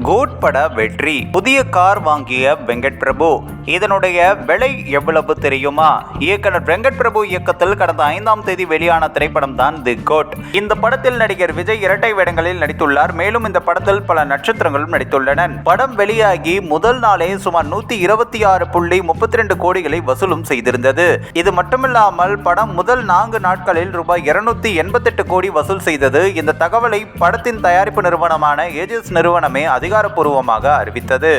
Code பட வெற்றி. புதிய கார் வாங்கிய வெங்கட் பிரபு இதனுடைய விலை எவ்வளவு தெரியுமா? இயக்குனர் வெங்கட் பிரபு இயக்கத்தில் கடந்த ஐந்தாம் தேதி வெளியான திரைப்படம் தான் தி கோட். இந்த படத்தில் நடிகர் விஜய் இரட்டை வேடங்களில் நடித்துள்ளார். மேலும் இந்த படத்தில் பல நட்சத்திரங்களும் நடித்துள்ளனர் படம் வெளியாகி முதல் நாளே சுமார் நூத்தி இருபத்தி ஆறு புள்ளி முப்பத்தி ரெண்டு கோடிகளை வசூலும் செய்திருந்தது. இது மட்டுமில்லாமல் படம் முதல் நான்கு நாட்களில் ரூபாய் இருநூத்தி எண்பத்தெட்டு கோடி வசூல் செய்தது. இந்த தகவலை படத்தின் தயாரிப்பு நிறுவனமான ஏஜிஎஸ் நிறுவனமே அதிகாரப்பூர்வமாக அறிவித்தது.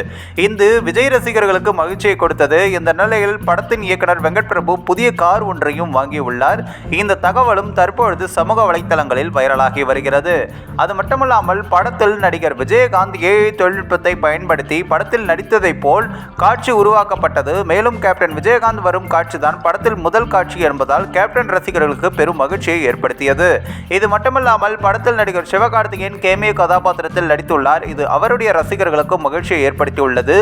இது விஜய் ரசிகர்களுக்கு மகிழ்ச்சியை கொடுத்தது இந்த நிலையில் படத்தின் இயக்குனர் வெங்கட் பிரபு புதிய கார் ஒன்றையும் வாங்கியுள்ளார். இந்த தகவலும் தற்பொழுது சமூக வலைத்தளங்களில் வைரலாகி வருகிறது. அது மட்டுமல்லாமல் படத்தில் நடிகர் விஜயகாந்த் ஏஐ தொழில்நுட்பத்தை பயன்படுத்தி படத்தில் நடித்ததைப் போல் காட்சி உருவாக்கப்பட்டது. மேலும் கேப்டன் விஜயகாந்த் வரும் காட்சிதான் படத்தில் முதல் காட்சி என்பதால் கேப்டன் ரசிகர்களுக்கு பெரும் மகிழ்ச்சியை ஏற்படுத்தியது. இது மட்டுமல்லாமல் படத்தில் நடிகர் சிவகார்த்திகேயன் கேமிய கதாபாத்திரத்தில் நடித்துள்ளார். இது அவர் அவருடைய ரசிகர்களுக்கும் மகிழ்ச்சியை ஏற்படுத்தியுள்ளது.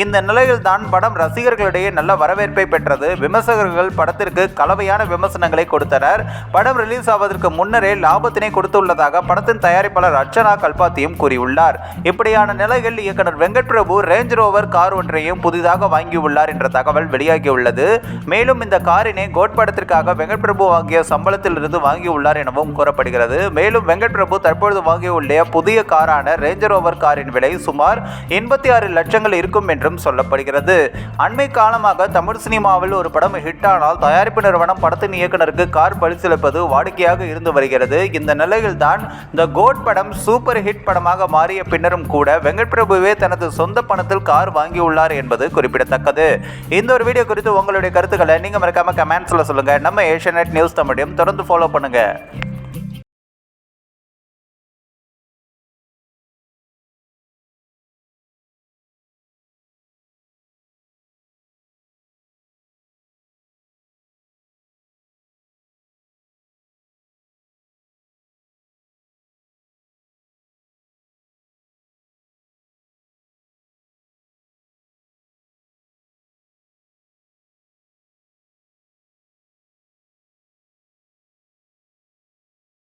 இந்த நிலையில் தான் படம் ரசிகர்களிடையே நல்ல வரவேற்பை பெற்றது. விமர்சகர்கள் படத்திற்கு கலவையான விமர்சனங்களை கொடுத்தனர். படம் ரிலீஸ் ஆவதற்கு முன்னரே லாபத்தினை கொடுத்துள்ளதாக படத்தின் தயாரிப்பாளர் அர்ச்சனா கல்பாத்தியும் கூறியுள்ளார். இப்படியான நிலையில் இயக்குனர் Venkat Prabhu Range Rover car ஒன்றையும் புதிதாக வாங்கியுள்ளார் என்ற தகவல் வெளியாகியுள்ளது. மேலும் இந்த காரினை கோட் படத்திற்காக வெங்கட் பிரபு வாங்கிய சம்பளத்தில் இருந்து வாங்கியுள்ளார் எனவும் கூறப்படுகிறது. மேலும் வெங்கட் பிரபு தற்பொழுது வாங்கியுள்ள புதிய காரான ரேஞ்ச் ரோவர் காரின் விலை சுமார் எண்பத்தி ஆறு லட்சங்கள் இருக்கும் என்றும் சொல்லப்படுகிறது. அண்மை காலமாக தமிழ் சினிமாவில் ஒரு படம் ஹிட் ஆனால் தயாரிப்பு நிறுவனம் படத்தின் இயக்குனருக்கு கார் பரிசீலிப்பது வாடிக்கையாக இருந்து வருகிறது. இந்த நிலையில் தான் த கோட் படம் சூப்பர் ஹிட் படமாக மாறிய பின்னரும் கூட வெங்கட் பிரபுவே தனது சொந்த பணத்தில் கார் வாங்கியுள்ளார் என்பது குறிப்பிடத்தக்கது. இந்த ஒரு வீடியோ குறித்து உங்களுடைய கருத்துக்களை நீங்க மறக்காம கமெண்ட்ஸ்ல சொல்லுங்க. நம்ம ஏஷியநெட் நியூஸ் தமிழையும் தொடர்ந்து ஃபாலோ பண்ணுங்க.